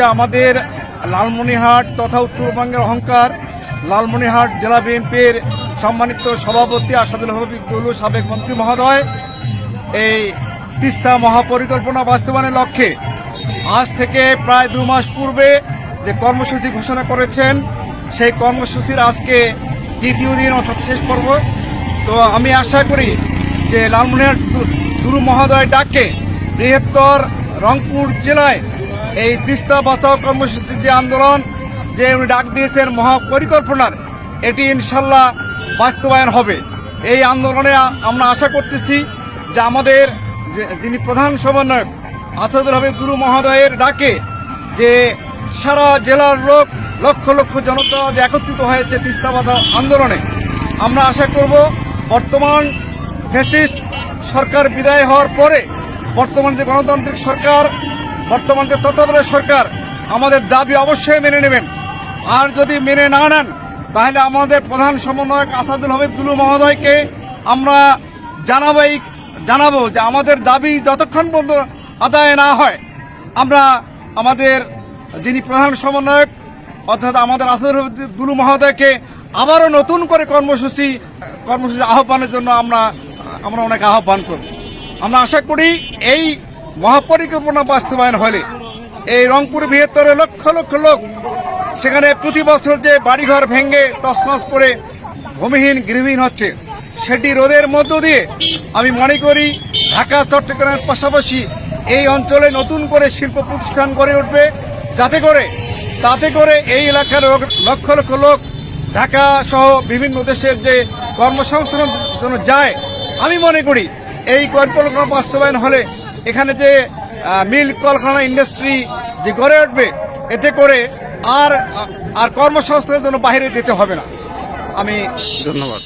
যে আমাদের লালমনিহাট তথা উত্তরবঙ্গের অহংকার। লালমনিহাট জেলা বিএনপির সম্মানিত সভাপতি আসাদুল হবিক হবিবুল সাবেক মন্ত্রী মহোদয়। এই তিস্তা মহাপরিকল্পনা বাস্তবায়নের লক্ষ্যে আজ থেকে প্রায় দু মাস পূর্বে যে কর্মসূচি ঘোষণা করেছেন, সেই কর্মসূচির আজকে দ্বিতীয় দিন অর্থাৎ শেষ পর্ব। তো আমি আশা করি যে লালমনিরহাট গুরু মহোদয় ডাকে বৃহত্তর রংপুর জেলায় এই তিস্তা বাঁচাও কর্মসূচির যে আন্দোলন যে উনি ডাক দিয়েছেন মহাপরিকল্পনার, এটি ইনশাল্লাহ বাস্তবায়ন হবে। এই আন্দোলনে আমরা আশা করতেছি যে আমাদের যিনি প্রধান সমন্বয়ক আসাদুল হাবিব গুরু মহোদয়ের ডাকে যে সারা জেলার লোক, লক্ষ লক্ষ জনতা যে একত্রিত হয়েছে তিস্তা বাঁচাও আন্দোলনে। আমরা আশা করব বর্তমান ফ্যাসিস্ট সরকার বিদায় হওয়ার পরে বর্তমান যে গণতান্ত্রিক সরকার বর্তমান যে তত্ত্বাবধায়ক সরকার, আমাদের দাবি অবশ্যই মেনে নেবেন। আর যদি মেনে না নেন, তাহলে আমাদের প্রধান সমন্বয়ক আসাদুল হাবিব দুলু মহোদয়কে আমরা জানাব জানাব যে আমাদের দাবি যতক্ষণ পর্যন্ত আদায় না হয়, আমরা আমাদের যিনি প্রধান সমন্বয়ক, অর্থাৎ আমাদের আসাদুল দুলু মহোদয়কে আবারও নতুন করে কর্মসূচি কর্মসূচি আহ্বানের জন্য আমরা আমরা অনেক আহ্বান করব। আমরা আশা করি এই মহাপরিকল্পনা বাস্তবায়ন হলে এই রংপুর বৃহত্তরে লক্ষ লক্ষ লোক সেখানে প্রতি বছর যে বাড়িঘর ভেঙে তছনছ করে ভূমিহীন গৃহহীন হচ্ছে, সেটি রোদের মধ্য দিয়ে আমি মনে করি ঢাকা চট্টগ্রামের পাশাপাশি এই অঞ্চলে নতুন করে শিল্প প্রতিষ্ঠান গড়ে উঠবে। যাতে করে, তাতে করে এই এলাকার লোক- লক্ষ লক্ষ লোক ঢাকা সহ বিভিন্ন দেশের যে কর্মসংস্থানের জন্য যায়। আমি মনে করি এই পরিকল্পনা বাস্তবায়ন হলে এখানে যে মিল কলকারখানা ইন্ডাস্ট্রি যে গড়ে উঠবে, এতে করে আর আর কর্মসংস্থানের জন্য বাইরে যেতে হবে না। আমি ধন্যবাদ।